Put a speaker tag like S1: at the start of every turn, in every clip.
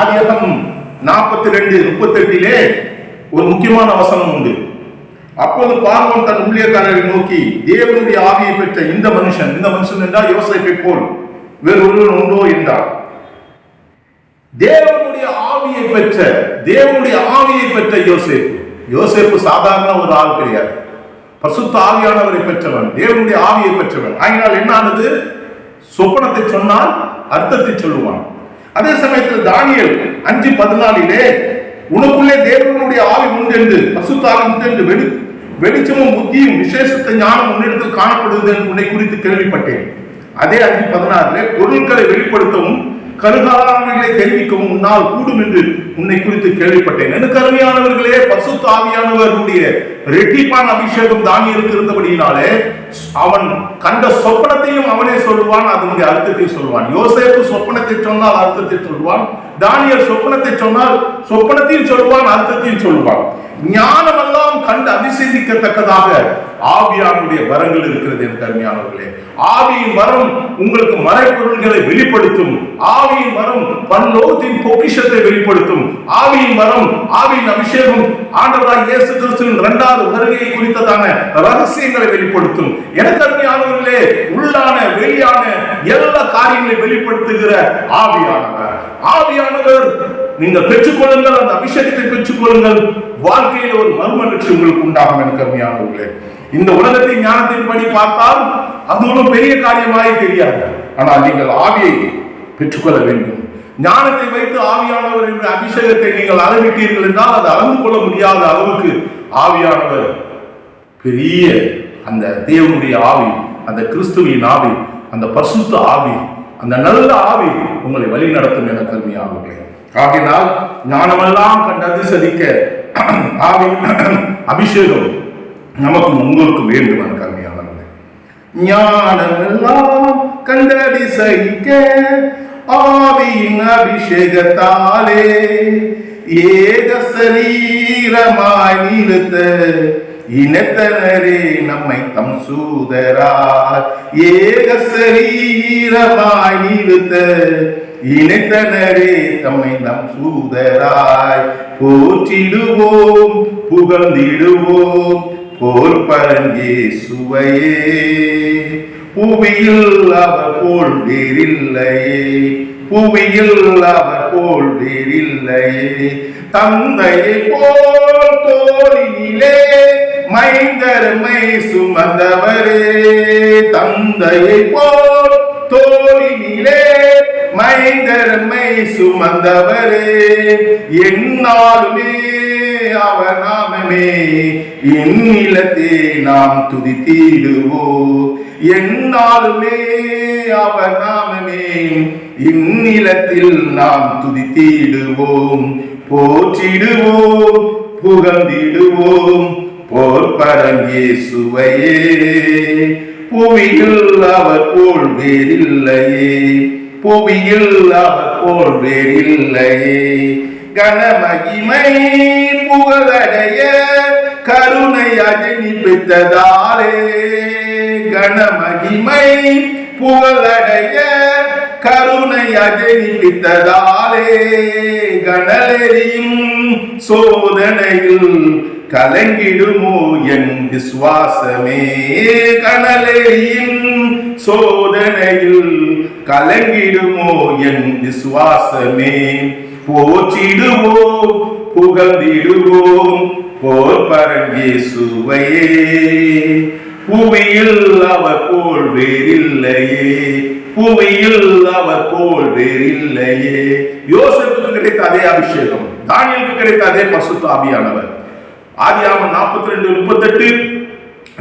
S1: ஆதியாகமம் நாற்பத்தி ரெண்டு முப்பத்தி எட்டிலே ஒரு முக்கியமான வசனம் உண்டு. அப்போது பார்வன் தன் ஊழியக்காரரை நோக்கி தேவனுடைய ஆவியை பெற்ற இந்த மனுஷன் இந்த மனுஷன் என்றால் யோசேப்பை போல் வேறு ஒருவன் உண்டோ? என்றார். தேவனுடைய ஆவியை பெற்ற தேவனுடைய ஆவியை பெற்ற யோசேப்பு. யோசேப்பு சாதாரண ஒரு ஆள் கிடையாது. பசுத்த ஆவியானவரை பெற்றவன் தேவனுடைய ஆவியை பெற்றவன். ஆகினால் என்ன ஆனது? சொப்பனத்தை சொன்னால் அர்த்தத்தை சொல்லுவான். அதே சமயத்தில் தானியல் அஞ்சு பதினாலிலே உனக்குள்ளே தேவனுடைய ஆவி உண்டென்று பசுத்த உண்டென்று வெளி வெளிச்சமும் புத்தியும் விசேஷத்த ஞானம் உன்னிடத்தில் காணப்படுவது என்று உன்னை குறித்து கேள்விப்பட்டேன். அதே அஞ்சு பதினாறுல பொருட்களை வெளிப்படுத்தவும் கருகாலானவர்களை தெரிவிக்கவும் உன்னால் கூடும் என்று உன்னை குறித்து கேள்விப்பட்டேன். எனக்கு அருமையானவர்களே பசுத்த ரெட்டிப்பான அபிஷேகம் தானியலுக்கு இருந்தபடியினாலே அவன் கண்ட சொப்பனத்தையும் அவனே சொல்லுவான் அதனுடைய அர்த்தத்தை சொல்லுவான். யோசேப்பு சொப்பனத்தை சொன்னால் அர்த்தத்தை சொல்லுவான். தானியல் சொப்பனத்தை சொன்னால் சொப்பனத்தையும் சொல்லுவான் அர்த்தத்தையும் சொல்லுவான். ஞானமெல்லாம் கண்டு அதிசயிக்கத்தக்கதாக ஆவியானுடைய வரங்கள் இருக்கிறது என் கருமையானவர்களே. ஆவியின் வரம் உங்களுக்கு மறைப்பொருள்களை வெளிப்படுத்தும். ஆவியின் வரம் பல்லோகத்தின் பொக்கிஷத்தை வெளிப்படுத்தும். ஆவியின் வரம் ஆவியின் அபிஷேகம் ஆண்டவராய் இயேசு கிறிஸ்துவின் இரண்டாவது வருகையை குறித்ததான ரகசியங்களை வெளிப்படுத்தும். எனக்கு அருமையானவர்களே உள்ளான வெளியான எல்லா காரியங்களை வெளிப்படுத்துகிற ஆவியானவர். ஆவியானவர் நீங்கள் பெற்றுக்கொள்ளுங்கள் அந்த அபிஷேகத்தை பெற்றுக்கொள்ளுங்கள். வாழ்க்கையில் ஒரு மர்ம மறுமலர்ச்சி உங்களுக்கு உண்டாகும் எனக்கு அருமையானவர்களே. இந்த உலகத்தின் ஞானத்தின்படி பார்த்தால் அது ஒன்றும் பெரிய காரியமாய் தெரியாது. ஆனால் நீங்கள் ஆவியை பெற்றுக்கொள்ள வேண்டும். ஞானத்தை வைத்து ஆவியானவர் என்ற அபிஷேகத்தை நீங்கள் அளவிட்டீர்கள் என்றால் அது அளந்து கொள்ள முடியாத அளவுக்கு ஆவியானவர். பெரிய அந்த தேவனுடைய ஆவி அந்த கிறிஸ்துவின் ஆவி அந்த பசுத்த ஆவி அந்த நல்ல ஆவி உங்களை வழி நடத்தும் என கருமையாகவில்லை ஆகினால் ஞானமெல்லாம் கண்டு அதிசரிக்க ஆவி அபிஷேகம் நமக்கும் உங்களுக்கும் வேண்டும் என கருமையானவர்களே. ஞானமெல்லாம் கண்டதிசைக்க ஆவியின் அபிஷேகத்தாலே ஏக சரீரமாய் நிறுத்த இனத்தனரே நம்மை தம் சூதரார் ஏக சரீரமாய் நிறுத்த இணைத்தனரே தம்மை நம் சூதராய். போற்றிடுவோம் புகழ்ந்திடுவோம் போர் பரங்கே சுவையே புவியில் அவர் போல் வேறில்லையே புவியில் அவர் போல் வேறில்லையே தந்தையை போல் தோழினிலே மைந்தருமை சுமந்தவரே. தந்தையை போல் தோழினிலே மைந்தருமை சுமந்தவரே. என்னாலுமே அவர் நாமமே இந்நிலத்தே நாம் துதித்திடுவோம் என்னாலுமே அவர் நாமமே இந்நிலத்தில் நாம் துதித்திடுவோம். போற்றிடுவோம் புகழ்ந்திடுவோம். போர் பரங்கே சுவையே புவியில் அவர் போல் வேறில்லையே. புவியில் அவர் போல் வேறில்லையே. கனமகிமை புகழடைய கருணை அஜனிப்பித்ததாலே கனமகிமை புகழடைய கருணை அஜனிப்பித்ததாலே கணலெறியும் சோதனையில் கலங்கிடுமோ என் விசுவாசமே கணலெறியும் சோதனையில் கலங்கிடுமோ என் விசுவாசமே போற்றிடுவோம் புகழ்ந்திடுவோம். போர் பரங்கேசுவையே புவியில் அவர் போல் வேறில்லையே. புவியில் அவர் போல் வேறில்லையே. யோசப்புக்கு கிடைத்த அதே அபிஷேகம் தானியலுக்கு கிடைத்த அதே பசுத்த ஆவியானவர். ஆதியாம நாற்பத்தி ரெண்டு முப்பத்தெட்டு.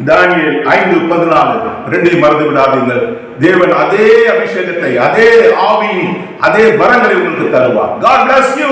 S1: தானியல் ஐந்து பதினாலு. ரெண்டையும் மறந்து விடாதீர்கள். தேவன் அதே அபிஷேகத்தை அதே ஆவியின் அதே வரங்களை உங்களுக்கு தருவார். God bless you